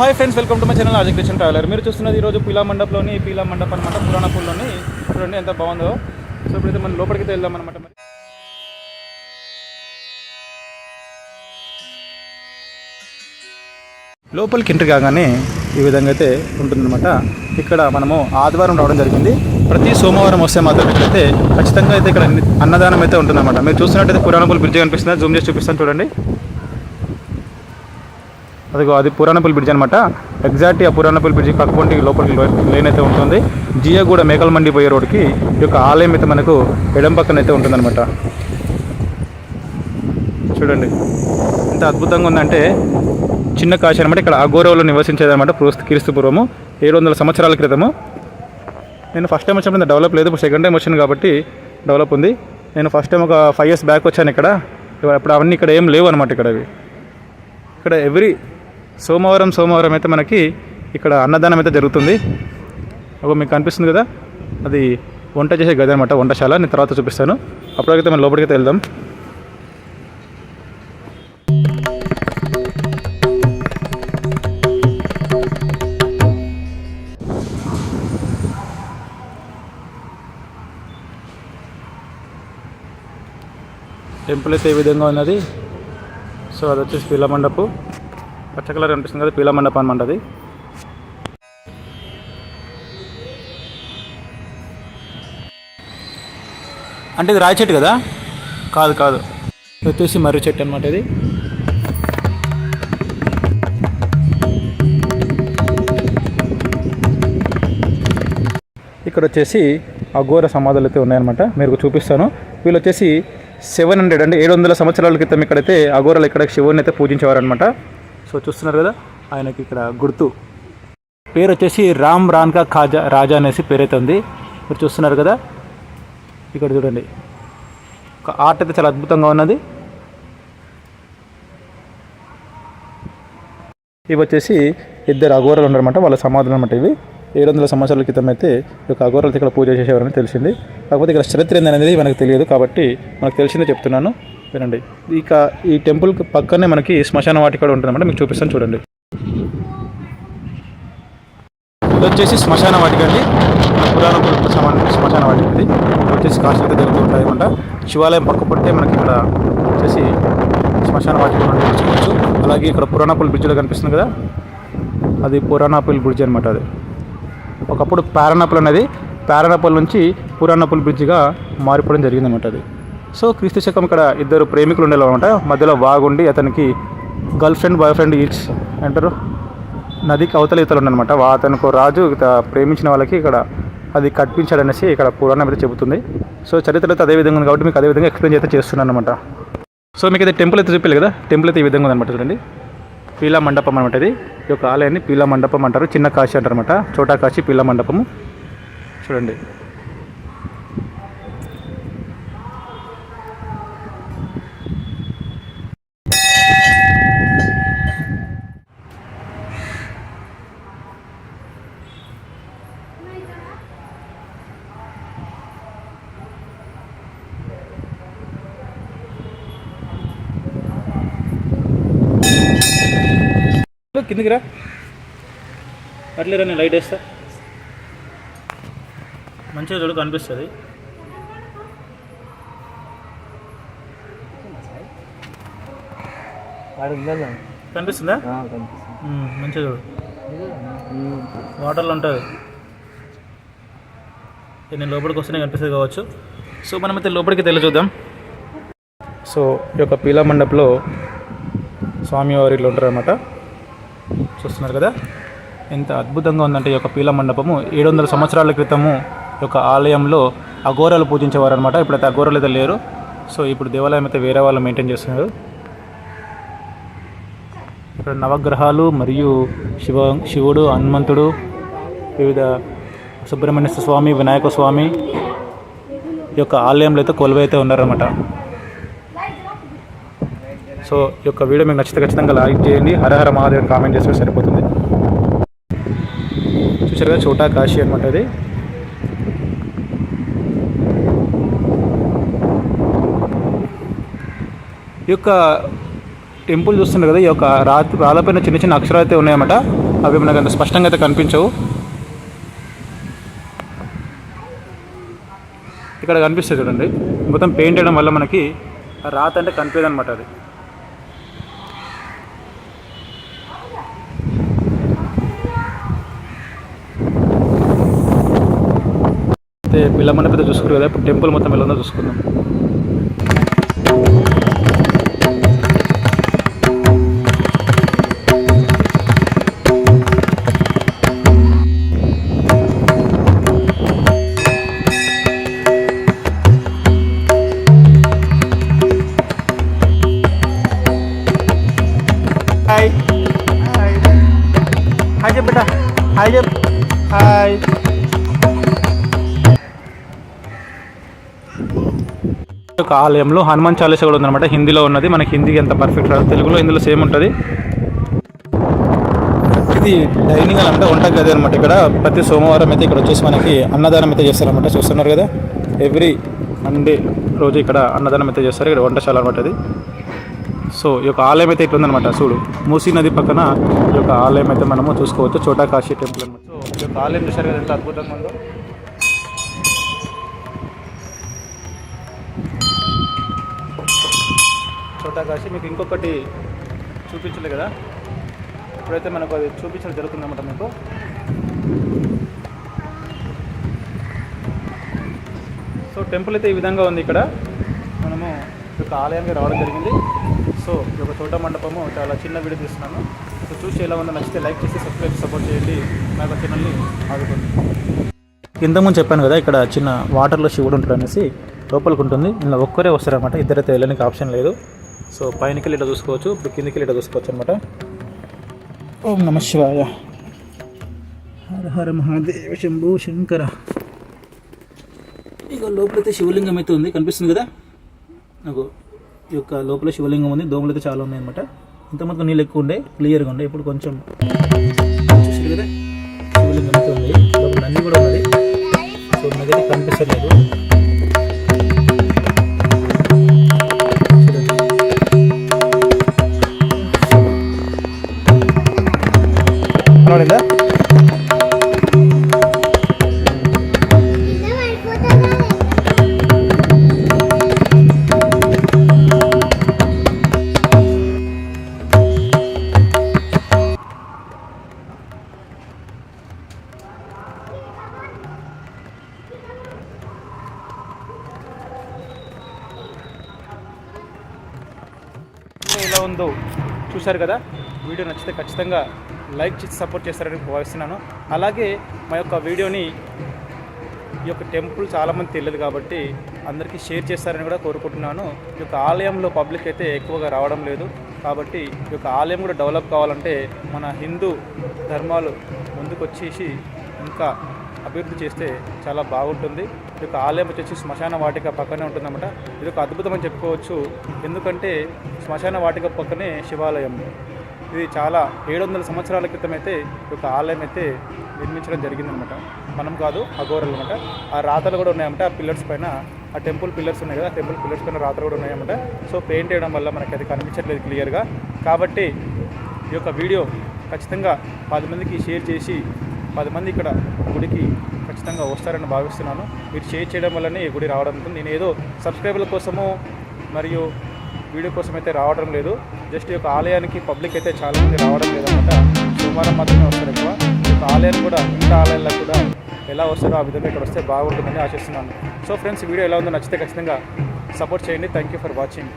Hi friends welcome to my channel Ajay Krishna traveller. మీరు చూస్తున్నది ఈరోజు పీలా మండపంలోని పీలా మండపం అనమాట పురాణపూర్లోని చూడండి ఎంత బాగుందో. సో ఇప్పుడైతే మనం లోపలికి అయితే వెళ్దాం అనమాట మరి లోపలికి ఎంట్రీ కాగానే ఈ విధంగా అయితే ఉంటుందన్నమాట. ఇక్కడ మనము ఆదివారం రావడం జరిగింది. ప్రతి సోమవారం వస్తే మాత్రం ఇక్కడైతే ఖచ్చితంగా అయితే ఇక్కడ అన్నదానం అయితే ఉంటుందన్నమాట. మీరు చూస్తున్నట్టయితే పురాణపూర్ బ్రిడ్జ్ కనిపిస్తుంది. జూమ్ చేసి చూపిస్తాను చూడండి. అదిగో అది పురాణపల్లి బ్రిడ్జ్ అనమాట ఎగ్జాక్ట్ ఆ పురాణపల్లి బ్రిడ్జ్ పక్కపొంటి లోపలికి లేన్ అయితే ఉంటుంది. జియగూడ కూడా మేకల మండి పోయే రోడ్కి ఈ యొక్క ఆలయం అయితే మనకు ఎడం పక్కన అయితే ఉంటుందన్నమాట. చూడండి. ఎంత అద్భుతంగా ఉందంటే చిన్న కాశీ అనమాట ఇక్కడ అఘోరవులు నివసించేదన్నమాట క్రీస్తు క్రీస్తు పూర్వము. ఏడు వందల సంవత్సరాల క్రితము. నేను ఫస్ట్ టైం వచ్చినప్పుడు డెవలప్ లేదు. ఇప్పుడు సెకండ్ టైం వచ్చాను కాబట్టి డెవలప్ ఉంది. నేను ఫస్ట్ టైం ఒక ఫైవ్ ఇయర్స్ బ్యాక్ వచ్చాను ఇక్కడ. ఇప్పుడు అవన్నీ ఇక్కడ ఏం లేవు అనమాట ఇక్కడ అవి ఇక్కడ ఎవ్రీ సోమవారం సోమవారం అయితే మనకి ఇక్కడ అన్నదానం అయితే జరుగుతుంది. ఒక మీకు కనిపిస్తుంది కదా? అది వంట చేసే గది అనమాట వంటశాల. నేను తర్వాత చూపిస్తాను. అప్పటికైతే మనం లోపలికి అయితే వెళ్దాం. టెంపుల్ అయితే ఏ విధంగా ఉన్నది? సో అది వచ్చేసి పిల్ల మండపు పచ్చ కలర్ కనిపిస్తుంది కదా పీల మండపం అనమాట అది. అంటే ఇది రాయి చెట్టు కదా? కాదు కాదు. వచ్చేసి మర్రి చెట్టు అనమాట ఇది. ఇక్కడ వచ్చేసి అఘోర సమాధులు అయితే ఉన్నాయన్నమాట. మీకు చూపిస్తాను. వీళ్ళు వచ్చేసి సెవెన్ హండ్రెడ్ అంటే ఏడు వందల సంవత్సరాల క్రితం ఇక్కడైతే అఘోరలు ఇక్కడ శివుని అయితే పూజించేవారనమాట సో చూస్తున్నారు కదా ఆయనకి ఇక్కడ గుర్తు. పేరు వచ్చేసి రామ్ రాన్కా ఖాజా రాజా అనేసి పేరైతే ఉంది మీరు చూస్తున్నారు కదా ఇక్కడ చూడండి. ఒక ఆర్ట్ అయితే చాలా అద్భుతంగా ఉన్నది. ఇవి వచ్చేసి ఇద్దరు అఘోరలు ఉన్నారన్నమాట వాళ్ళ సమాధులు అనమాట ఇవి. ఏడు వందల సంవత్సరాల క్రితం అయితే ఈ యొక్క అఘోరలతో ఇక్కడ పూజ చేసేవారని తెలిసింది. కాకపోతే ఇక్కడ చరిత్ర ఏందనేది మనకు తెలియదు కాబట్టి మనకు తెలిసిందే చెప్తున్నాను. వినండి. ఇక ఈ టెంపుల్ పక్కనే మనకి శ్మశాన వాటి కూడా ఉంటుందన్నమాట. మీకు చూపిస్తాను చూడండి. ఇది వచ్చేసి శ్మశాన వాటిక అండి పురాణ పురుషులకు సంబంధించిన శ్మశాన వాటిక ఇది వచ్చేసి కాశీ జరుగుతూ ఉంటాయి అనమాట శివాలయం పక్క పడితే మనకి ఇక్కడ వచ్చేసి శ్మశాన వాటిక చూసుకోవచ్చు అలాగే ఇక్కడ పురాణపుల్ బ్రిడ్జ్లో కనిపిస్తుంది కదా. అది పురాణాపుల్ బ్రిడ్జ్ అనమాట అది. ఒకప్పుడు పారానపుల్ అనేది పారణపుల్ నుంచి పురాణపుల్ బ్రిడ్జిగా మారిపోవడం జరిగిందనమాట అది. సో క్రీస్తు శకం ఇక్కడ ఇద్దరు ప్రేమికులు ఉండేవాళ్ళమాట. మధ్యలో వాగుండి అతనికి girlfriend boyfriend each అంటారు. నదికి అవతల ఇతలు ఉండనమాట అతనికి రాజు ప్రేమించిన వాళ్ళకి ఇక్కడ అది కట్టించాడనేసి ఇక్కడ పురాణం అయితే చెబుతుంది. సో చరిత్ర అయితే అదే విధంగా ఉంది కాబట్టి మీకు అదే విధంగా ఎక్స్ప్లెయిన్ అయితే చేస్తున్నాను అనమాట సో మీకు అయితే టెంపుల్ అయితే చూపించలేదు కదా? టెంపుల్ అయితే ఈ విధంగా ఉందన్నమాట చూడండి. పీలా మండపం అనమాట ఇది. ఈ యొక్క ఆలయాన్ని పీలా మండపం అంటారు. చిన్న కాశీ అంటారు అనమాట చోటా కాశీ పీలా మండపము. చూడండి. కిందికి రా అట్లేరా నేను లైట్ వేస్తా? మంచిగా చూడు కనిపిస్తుంది. కనిపిస్తుందా? మంచిగా చూడు. వాటర్లో ఉంటుంది. నేను లోపలికి వస్తేనే కనిపిస్తుంది కావచ్చు. సో మనమైతే లోపలికి తెల్ల చూద్దాం. సో ఈ యొక్క పీలా మండపంలో స్వామివారి ఇట్లా ఉంటారన్నమాట. చూస్తున్నారు కదా? ఎంత అద్భుతంగా ఉందంటే ఈ యొక్క పీల మండపము. ఏడు వందల సంవత్సరాల క్రితము యొక్క ఆలయంలో అఘోరాలు పూజించేవారు అనమాట ఇప్పుడైతే అఘోరాలు అయితే లేరు. సో ఇప్పుడు దేవాలయం అయితే వేరే వాళ్ళు మెయింటైన్ చేస్తున్నారు. ఇక్కడ నవగ్రహాలు మరియు శివ శివుడు హనుమంతుడు వివిధ సుబ్రహ్మణ్య స్వామి వినాయక స్వామి ఈ యొక్క ఆలయంలో అయితే కొలువైతే ఉన్నారన్నమాట. సో ఈ యొక్క వీడియో మీకు నచ్చితే ఖచ్చితంగా లైక్ చేయండి. హరహర మహాదేవ్ కామెంట్ చేస్తే సరిపోతుంది. చూసారు కదా చోటా కాశీ అనమాట అది. ఈ యొక్క టెంపుల్ చూస్తున్నారు కదా ఈ యొక్క రాతి రాళ్ళపైన చిన్న చిన్న అక్షరాలు అయితే ఉన్నాయన్నమాట. అవి మనకు అంత స్పష్టంగా అయితే కనిపించవు. ఇక్కడ కనిపిస్తుంది చూడండి. మొత్తం పెయింట్ వేయడం వల్ల మనకి ఆ రాత అంటే కనిపించదు అనమాట అది. అయితే పిల్ల మన పెద్ద చూసుకురు కదా ఇప్పుడు టెంపుల్ మొత్తం ఎలా ఉందో చూసుకుందాం. హాయ్ హాయ్ హాయ్ చెప్పు బిడ్డ హాయ్ చెప్పు. హాయ్ ఒక ఆలయంలో హనుమాన్ చాలీస కూడా ఉందన్నమాట. హిందీలో ఉన్నది. మనకి హిందీకి ఎంత పర్ఫెక్ట్ రాదు. తెలుగులో ఇందులో సేమ్ ఉంటుంది. ఇది డైనింగ్ అంటే వంట గది అనమాట ఇక్కడ. ప్రతి సోమవారం అయితే ఇక్కడ వచ్చేసి మనకి అన్నదానం అయితే చేస్తారన్నమాట. చూస్తున్నారు కదా? ఎవ్రీ మండే రోజు ఇక్కడ అన్నదానం అయితే చేస్తారు. ఇక్కడ వంటశాల అనమాట అది. సో ఈ యొక్క ఆలయం అయితే ఇట్లుందనమాట చూడు మూసీ నది పక్కన ఈ యొక్క ఆలయం అయితే మనము చూసుకోవచ్చు. చోటా కాశీ టెంపుల్ అనమాట సో ఈ యొక్క ఆలయం చూసారు కదా ఎంత అద్భుతంగా ఉందో. చోటా కాసి మీకు ఇంకొకటి చూపించలేదు కదా? ఇప్పుడైతే మనకు అది చూపించడం జరుగుతుందన్నమాట మీకు. సో టెంపుల్ అయితే ఈ విధంగా ఉంది ఇక్కడ. మనము ఒక ఆలయానికి రావడం జరిగింది. సో ఈ యొక్క చోట మండపము చాలా చిన్న వీడియో తీస్తున్నాను. సో చూసి ఎలా ఉందో నచ్చితే లైక్ చేసి సబ్స్క్రైబ్ సపోర్ట్ చేయండి. మా యొక్క ఛానల్ని ఆదుకోండి. ఇంతకుముందు చెప్పాను కదా ఇక్కడ చిన్న వాటర్లో శివుడు ఉంటాడు అనేసి లోపలికి ఉంటుంది. ఇలా ఒక్కరే వస్తారనమాట ఇద్దరైతే వెళ్ళడానికి ఆప్షన్ లేదు. సో పైనకి ఇట్లా చూసుకోవచ్చు ఇప్పుడు కిందికి ఇట్లా చూసుకోవచ్చు అనమాట ఓం నమ శివాయ. హర హర మహాదేవ శంభు శంకర. ఇక లోపలైతే శివలింగం అయితే ఉంది కనిపిస్తుంది కదా? నాకు ఈ యొక్క లోపల శివలింగం ఉంది దోమలు అయితే చాలా ఉన్నాయి అనమాట ఇంతమంది నీళ్ళు ఎక్కువ ఉండే క్లియర్గా ఉండే ఇప్పుడు కొంచెం చూసారు కదా? శివలింగం అయితే ఉంది లోపల నంది కూడా ఉన్నది సో మనకైతే కనిపిస్తలేదు. ఉందో చూశారు కదా వీడియో నచ్చితే ఖచ్చితంగా లైక్ చేసి సపోర్ట్ చేస్తారని భావిస్తున్నాను. అలాగే మా యొక్క వీడియోని ఈ యొక్క టెంపుల్ చాలామంది తెలియదు కాబట్టి అందరికీ షేర్ చేస్తారని కూడా కోరుకుంటున్నాను. ఈ యొక్క ఆలయంలో పబ్లిక్ అయితే ఎక్కువగా రావడం లేదు. కాబట్టి ఈ యొక్క ఆలయం కూడా డెవలప్ కావాలంటే మన హిందూ ధర్మాలు ముందుకు వచ్చేసి ఇంకా అభివృద్ధి చేస్తే చాలా బాగుంటుంది. ఈ యొక్క ఆలయం వచ్చేసి శ్మశాన వాటిక పక్కనే ఉంటుందన్నమాట. ఇది ఒక అద్భుతం అని చెప్పుకోవచ్చు. ఎందుకంటే శ్మశాన వాటిక పక్కనే శివాలయం. ఇది చాలా ఏడు వందల సంవత్సరాల క్రితం అయితే ఈ యొక్క ఆలయం అయితే నిర్మించడం జరిగిందనమాట మనం కాదు అఘోరలు అనమాట ఆ రాతలు కూడా ఉన్నాయన్నమాట. ఆ పిల్లర్స్ పైన ఆ టెంపుల్ పిల్లర్స్ ఉన్నాయి కదా టెంపుల్ పిల్లర్స్ పైన రాతలు కూడా ఉన్నాయన్నమాట. సో పెయింట్ వేయడం వల్ల మనకి అది కనిపించట్లేదు క్లియర్గా. కాబట్టి ఈ యొక్క వీడియో ఖచ్చితంగా పది మందికి షేర్ చేసి పది మంది ఇక్కడ గుడికి ఖచ్చితంగా వస్తారని భావిస్తున్నాను. మీరు షేర్ చేయడం వల్లనే ఈ గుడి రావడం నేను ఏదో సబ్స్క్రైబర్ల కోసము మరియు వీడియో కోసం అయితే రావడం లేదు. జస్ట్ ఈ యొక్క ఆలయానికి పబ్లిక్ అయితే చాలామంది రావడం లేదన్నమాట. సోమవారం మాత్రమే వస్తారు ఎక్కువ. ఈ ఆలయాన్ని కూడా మిగతా ఆలయాల్లో కూడా ఎలా వస్తారో ఆ విధంగా ఇక్కడ వస్తే బాగుంటుందని ఆశిస్తున్నాను. సో ఫ్రెండ్స్ వీడియో ఎలా ఉందో నచ్చితే ఖచ్చితంగా సపోర్ట్ చేయండి. Thank you for watching